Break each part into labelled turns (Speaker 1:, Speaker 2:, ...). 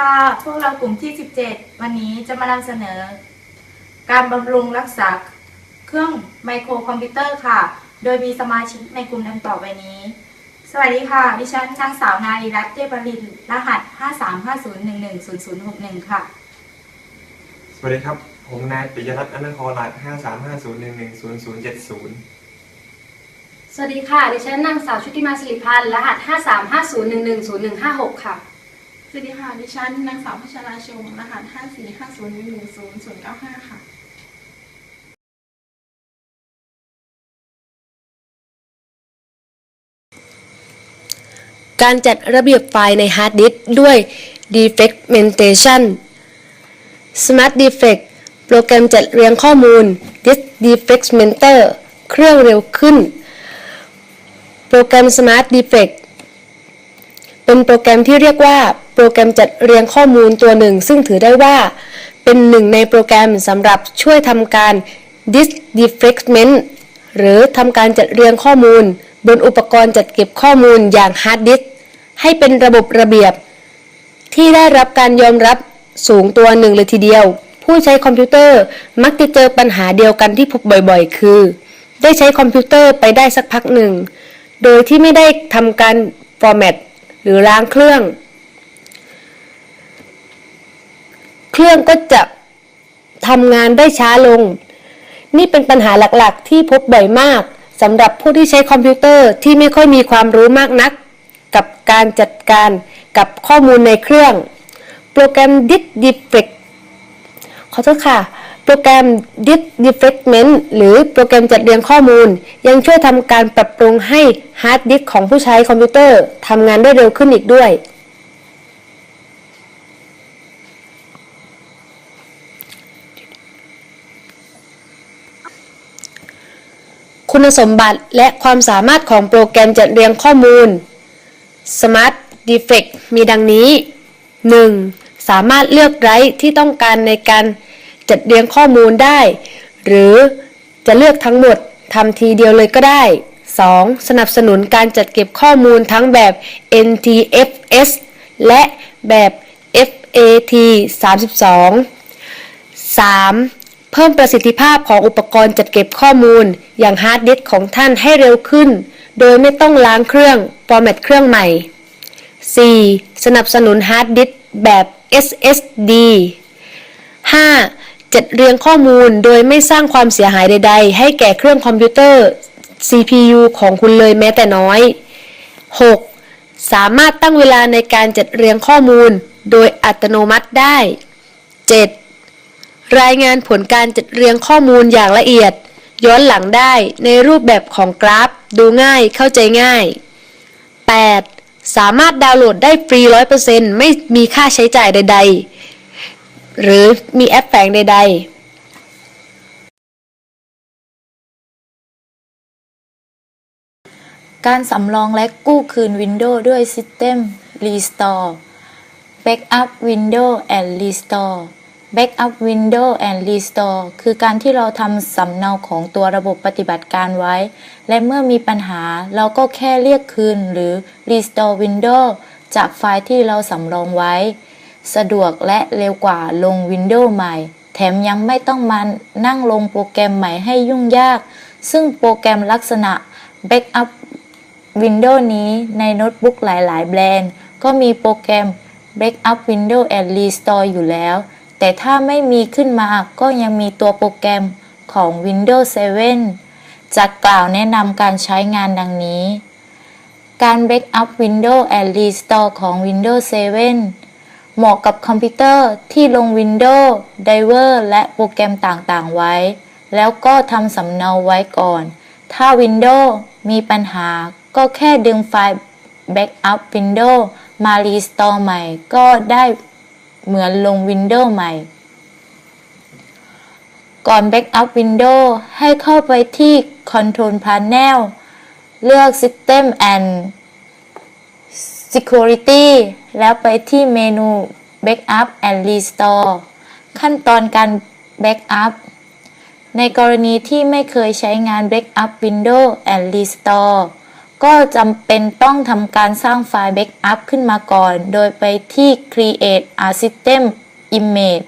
Speaker 1: ค่ะพวกเรากลุ่มที่ 17 วันนี้จะมานำเสนอ การบำรุงรักษาเครื่องไมโครคอมพิวเตอร์ค่ะ โดยมีสมาชิกในกลุ่มดังต่อไปนี้ สวัสดีค่ะ ดิฉันนางสาวนารีรัตน์เทพรินทร์รหัส 5350110001ค่ะ
Speaker 2: สวัสดีครับ ผมนายปิยรัตน์อนันทรรหัสห้าสามห้าศูนย์หนึ่งหนึ่งศูนย์ศูนย์เจ็ดศูนย์
Speaker 3: สวัสดีค่ะ ดิฉันนางสาวชุติมาสิริพันธ์ รหัส 5350110156 ค่ะ
Speaker 4: สวัสดีค่ะ ดิฉันนางสาวพัชราชมรหัส545011095 ค่ะ
Speaker 5: การจัดระเบียบไฟล์ในฮาร์ดดิสด้วย defragmentation Smart Defect โปรแกรมจัดเรียงข้อมูล Disk Defragmenter เครื่องเร็วขึ้น โปรแกรม Smart Defect เป็นโปรแกรมที่เรียกว่า โปรแกรมจัดเรียงข้อมูลตัวหนึ่ง ซึ่งถือได้ว่า เป็นหนึ่งในโปรแกรมสำหรับช่วยทำการ Disk Defragment หรือทำการจัดเรียงข้อมูล บนอุปกรณ์จัดเก็บข้อมูลอย่างฮาร์ดดิสก์ให้เป็นระบบระเบียบ ที่ได้รับการยอมรับสูงตัวหนึ่งเลยทีเดียว ผู้ใช้คอมพิวเตอร์มักจะเจอปัญหาเดียวกันที่พบบ่อยๆ คือ ได้ใช้คอมพิวเตอร์ไปได้สักพักหนึ่ง โดยที่ไม่ได้ทำการฟอร์แมต หรือล้างเครื่อง เครื่องก็จะทำงานได้ช้าลง นี่เป็นปัญหาหลักๆ ที่พบบ่อยมากสำหรับผู้ที่ใช้คอมพิวเตอร์ที่ไม่ค่อยมีความรู้มากนัก กับการจัดการกับข้อมูลในเครื่อง โปรแกรม Disk Defect ขอโทษค่ะ รแกรม Disk Defragment หรือโปรแกรมจัดเรียงข้อมูล ยังช่วยทำการปรับปรุงให้ฮาร์ดดิสของผู้ใช้คอมพิวเตอร์ทำงานได้เร็วขึ้นอีกด้วย คุณสมบัติและความสามารถของโปรแกรมจัดเรียงข้อมูล Smart Defect มีดังนี้ 1. สามารถเลือกไรที่ต้องการในการ จัดเรียงข้อมูลได้ หรือจะเลือกทั้งหมดทำทีเดียวเลยก็ได้ 2. สนับสนุนการจัดเก็บข้อมูลทั้งแบบ NTFS และแบบ FAT 32 3. เพิ่มประสิทธิภาพของอุปกรณ์จัดเก็บข้อมูล อย่างฮาร์ดดิสก์ของท่านให้เร็วขึ้น โดยไม่ต้องล้างเครื่องฟอร์แมตเครื่องใหม่ 4. สนับสนุนฮาร์ดดิสก์แบบ SSD 5. จัดเรียงข้อมูลโดยไม่สร้างความเสียหายใด ๆ ให้แก่เครื่องคอมพิวเตอร์ CPU ของคุณเลยแม้แต่น้อย 6. สามารถตั้งเวลาในการจัดเรียงข้อมูล โดยอัตโนมัติได้ 7. รายงานผลการจัดเรียงข้อมูลอย่างละเอียด ย้อนหลังได้ในรูปแบบของกราฟ ดูง่ายเข้าใจง่าย 8. สามารถดาวน์โหลดได้ฟรี 100%ไม่มีค่าใช้จ่ายใด ๆ หรือมีแอปแฝงใด ๆ
Speaker 1: การสำรองและกู้คืน Windows ด้วย System Restore Backup Windows and Restore Backup Windows and Restore คือการที่เราทำสำเนาของตัวระบบปฏิบัติการไว้ และเมื่อมีปัญหาเราก็แค่เรียกคืนหรือ Restore Windows จากไฟล์ที่เราสำรองไว้ สะดวกและเร็วกว่าลง Windows ใหม่ แถมยังไม่ต้องมานั่งลงโปรแกรมใหม่ให้ยุ่งยาก ซึ่งโปรแกรมลักษณะ Backup Windows นี้ในโน้ตบุ๊กหลาย ๆ แบรนด์ ก็มีโปรแกรม Backup Windows and Restore อยู่แล้ว แต่ถ้าไม่มีขึ้นมาก็ยังมีตัวโปรแกรมของ Windows 7 จะกล่าวแนะนำการใช้งานดังนี้ การ Backup Windows and Restore ของ Windows 7 เหมาะกับคอมพิวเตอร์ที่ลง Windows Driver และโปรแกรมต่างๆ ไว้ แล้วก็ทำสำเนาไว้ก่อน ถ้า Windows มีปัญหาก็แค่ดึงไฟล์ Backup Windows มา Restore ใหม่ ก็ได้เหมือนลง Windows ใหม่ ก่อน Backup Windows ให้เข้าไปที่ Control Panel เลือก System and Security แล้วไปที่เมนู Backup and Restore ขั้นตอนการ Backup ในกรณีที่ไม่เคยใช้งาน Backup Windows and Restore ก็จำเป็นต้องทำการสร้างไฟล์ Backup ขึ้นมาก่อน โดยไปที่ Create a System Image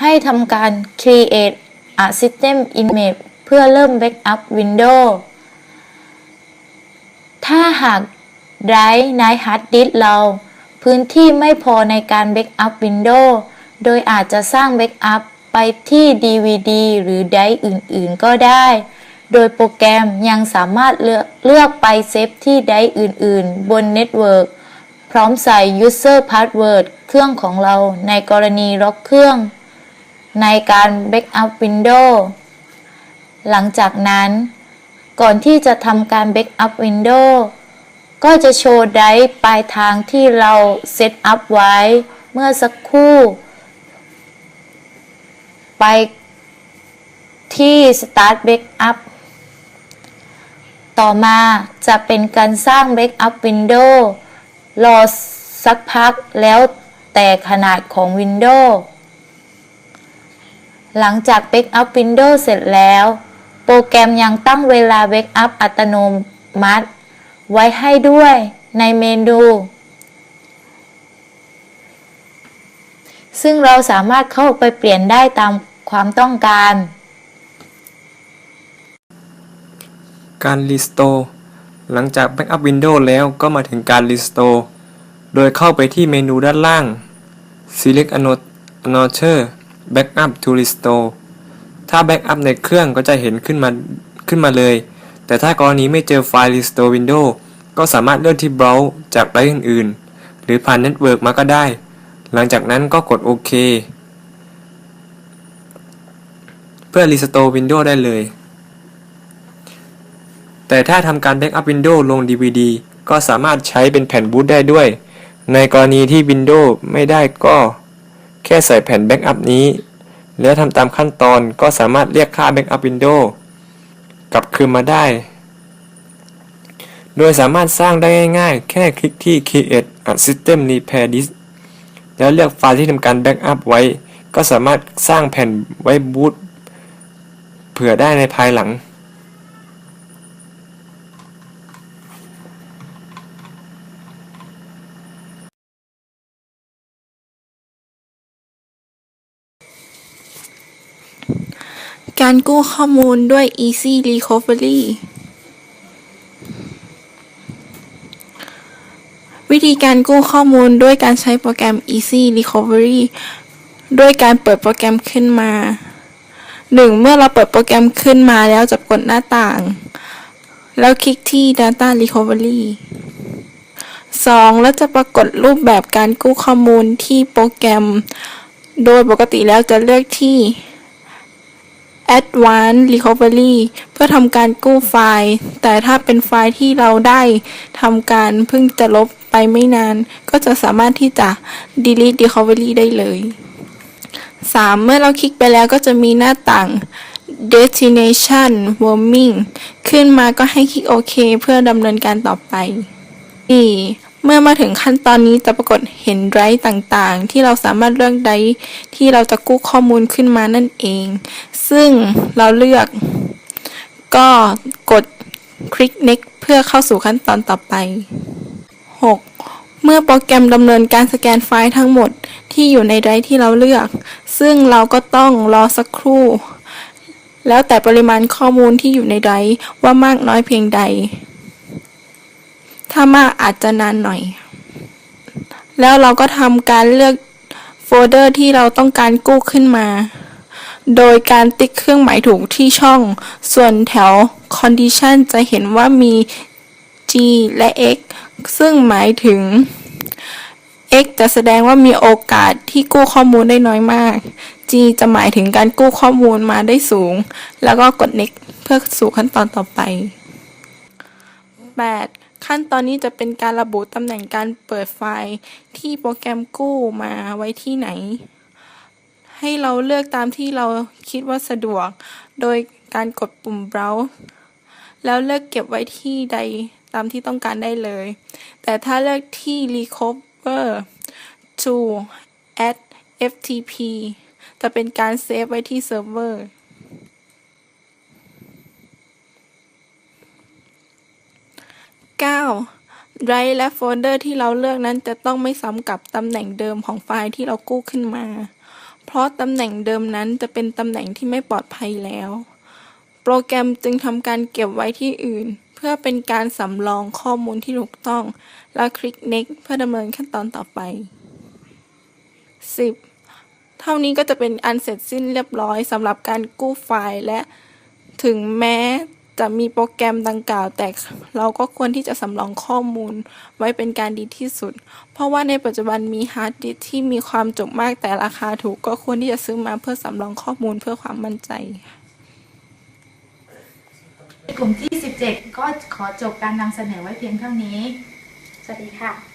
Speaker 1: ให้ทำการ Create a System Image เพื่อเริ่ม Backup Windows ถ้าหากไดรฟ์ในฮาร์ดดิสเรา พื้นที่ไม่พอในการ Backup Windows โดยอาจจะสร้าง Backup ไปที่ DVD หรือไดรฟ์อื่นๆก็ได้ โดยโปรแกรมยังสามารถเลือกเลือกไปเซฟที่ไดรฟ์อื่นๆ บนเน็ตเวิร์กพร้อมใส่ User Password เครื่องของเราในกรณีล็อกเครื่อง ในการ Backup window หลังจากนั้น ก่อนที่จะทำการ Backup Window ก็จะโชว์ไดรฟ์ปลายทางที่เราเซตอัพไว้เมื่อสักครู่ ไปที่ Start Backup ต่อมาจะเป็นการสร้าง Backup Window รอสักพักแล้วแต่ขนาดของ Windows หลังจาก Backup Windows เสร็จแล้ว โปรแกรมยังตั้งเวลา Backup อัตโนมัติ ไว้ให้ด้วยในเมนู ซึ่งเราสามารถเข้าไปเปลี่ยนได้ตามความต้องการ
Speaker 2: การ Restore หลังจาก Backup Windows แล้วก็มาถึงการ Restore โดยเข้าไปที่เมนูด้านล่าง Select Another Backup to Restore ถ้า Backup ในเครื่องก็จะเห็นขึ้นมาขึ้นมาเลย แต่ถ้ากรณีไม่เจอไฟล์ Restore Windows ก็สามารถเลือกที่ Browse จากไดร์อื่นๆ หรือผ่านเน็ตเวิร์กมาก็ได้ หลังจากนั้นก็กดโอเค เพื่อ Restore Windows ได้เลย แต่ถ้าทำการ Backup Windows ลง DVD ก็สามารถใช้เป็นแผ่นบูตได้ด้วย ในกรณีที่ Windows ไม่ได้ก็แค่ใส่แผ่น Backup นี้ แล้วทำตามขั้นตอนก็สามารถเรียกค่า Backup Window กลับคืนมาได้ โดยสามารถสร้างได้ง่ายๆ แค่คลิกที่ Create a System Repair Disk แล้วเลือกไฟล์ที่ทำการ Backup ไว้ ก็สามารถสร้างแผ่นไว้บูตเผื่อได้ในภายหลัง
Speaker 4: การกู้ข้อมูลด้วย Easy Recovery วิธีการกู้ข้อมูลด้วยการใช้โปรแกรม Easy Recovery ด้วยการเปิดโปรแกรมขึ้นมา 1. เมื่อเราเปิดโปรแกรมขึ้นมาแล้วจะกดหน้าต่าง แล้วคลิกที่ Data Recovery 2. แล้วจะปรากฏรูปแบบการกู้ข้อมูลที่โปรแกรม โดยปกติแล้วจะเลือกที่ Advanced Recovery เพื่อทำการกู้ไฟล์ แต่ถ้าเป็นไฟล์ที่เราได้ทำการเพิ่งจะลบไปไม่นาน ก็จะสามารถที่จะ Delete Recovery ได้เลย 3. เมื่อเราคลิกไปแล้วก็จะมีหน้าต่าง Destination Warming ขึ้นมาก็ให้คลิกโอเคเพื่อดำเนินการต่อไป 4. เมื่อมาถึงขั้นตอนนี้จะปรากฏเห็นไดรฟ์ต่างๆ ที่เราสามารถเลือกไดรฟ์ที่เราจะกู้ข้อมูลขึ้นมานั่นเอง ซึ่งเราเลือก ก็กดคลิก next เพื่อเข้าสู่ขั้นตอนต่อไป 6. เมื่อโปรแกรมดำเนินการสแกนไฟล์ทั้งหมดที่อยู่ในไดรฟ์ที่เราเลือก ซึ่งเราก็ต้องรอสักครู่ แล้วแต่ปริมาณข้อมูลที่อยู่ในไดรฟ์ว่ามากน้อยเพียงใด ถ้ามากอาจจะนานหน่อย แล้วเราก็ทำการเลือกโฟลเดอร์ที่เราต้องการกู้ขึ้นมา โดยการติ๊กเครื่องหมายถูกที่ช่อง ส่วนแถว condition จะเห็นว่ามี g และ x ซึ่งหมายถึง x จะแสดงว่ามีโอกาสที่กู้ข้อมูลได้น้อยมาก g จะหมายถึงการกู้ข้อมูลมาได้สูง แล้วก็กด next เพื่อสู่ขั้นตอนต่อไป 8. ขั้นตอนนี้จะเป็นการระบุตำแหน่งการเปิดไฟล์ที่โปรแกรมกู้มาไว้ที่ไหน ให้เราเลือกตามที่เราคิดว่าสะดวก โดยการกดปุ่ม browse แล้วเลือกเก็บไว้ที่ใดตามที่ต้องการได้เลย แต่ถ้าเลือกที่ recover to add ftp จะเป็นการเซฟไว้ที่เซิร์ฟเวอร์ 9 Drive และโฟลเดอร์ที่เราเลือกนั้นจะต้องไม่ซ้ำกับตำแหน่งเดิมของไฟล์ที่เรากู้ขึ้นมา เพราะตำแหน่งเดิมนั้นจะเป็นตำแหน่งที่ไม่ปลอดภัยแล้ว โปรแกรมจึงทำการเก็บไว้ที่อื่น เพื่อเป็นการสำรองข้อมูลที่ถูกต้อง แล้วคลิก next เพื่อดำเนินขั้นตอนต่อไป 10. เท่านี้ก็จะเป็นอันเสร็จสิ้นเรียบร้อยสำหรับการกู้ไฟล์และถึงแม้ จะมีโปรแกรมดังกล่าว แต่เราก็ควรที่จะสำรองข้อมูลไว้เป็นการดีที่สุด เพราะว่าในปัจจุบันมีฮาร์ดดิสที่มีความจุมากแต่ราคาถูกก็ควรที่จะซื้อมาเพื่อสำรองข้อมูลเพื่อความมั่นใจ
Speaker 1: กลุ่มที่ 17 ก็ขอจบการนำเสนอไว้เพียงเท่านี้
Speaker 3: สวัสดีค่ะ